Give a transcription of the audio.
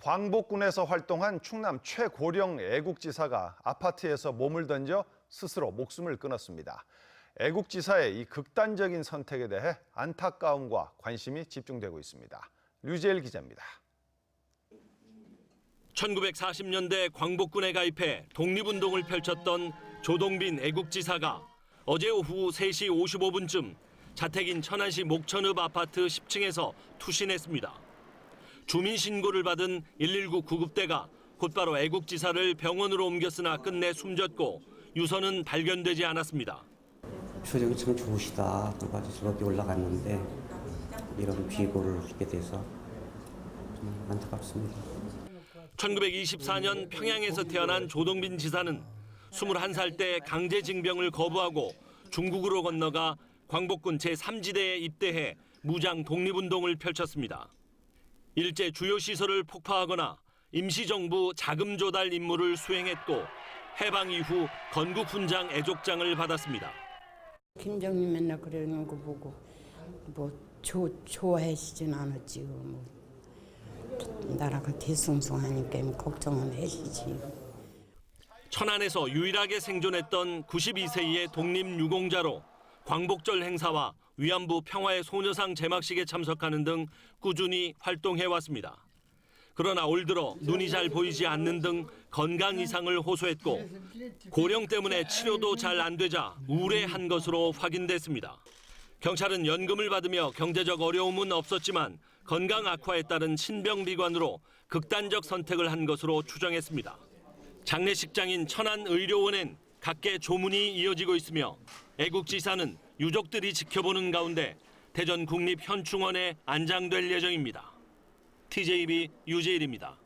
광복군에서 활동한 충남 최고령 애국지사가 아파트에서 몸을 던져 스스로 목숨을 끊었습니다. 애국지사의 이 극단적인 선택에 대해 안타까움과 관심이 집중되고 있습니다. 류재일 기자입니다. 1940년대 광복군에 가입해 독립운동을 펼쳤던 조동빈 애국지사가 어제 오후 3시 55분쯤 자택인 천안시 목천읍 아파트 10층에서 투신했습니다. 주민 신고를 받은 119 구급대가 곧바로 애국지사를 병원으로 옮겼으나 끝내 숨졌고 유서는 발견되지 않았습니다. 표정이 참 좋으시다. 여기 올라갔는데 이런 비고를 하게 돼서 좀 안타깝습니다. 1924년 평양에서 태어난 조동빈 지사는 21살 때 강제징병을 거부하고 중국으로 건너가 광복군 제3지대에 입대해 무장 독립운동을 펼쳤습니다. 일제 주요 시설을 폭파하거나 임시정부 자금 조달 임무를 수행했고 해방 이후 건국 훈장 애족장을 받았습니다. 김정일 맨날 그러는 거 보고 뭐 조, 좋아하시진 않았지 뭐 나라가 뒤숭숭하니까 뭐 걱정은 하시지 천안에서 유일하게 생존했던 92세의 독립유공자로 광복절 행사와 위안부 평화의 소녀상 제막식에 참석하는 등 꾸준히 활동해 왔습니다. 그러나 올 들어 눈이 잘 보이지 않는 등 건강 이상을 호소했고 고령 때문에 치료도 잘 안 되자 우울해한 것으로 확인됐습니다. 경찰은 연금을 받으며 경제적 어려움은 없었지만 건강 악화에 따른 신병비관으로 극단적 선택을 한 것으로 추정했습니다. 장례식장인 천안의료원엔 각계 조문이 이어지고 있으며 애국지사는 유족들이 지켜보는 가운데 대전 국립 현충원에 안장될 예정입니다. TJB 유재일입니다.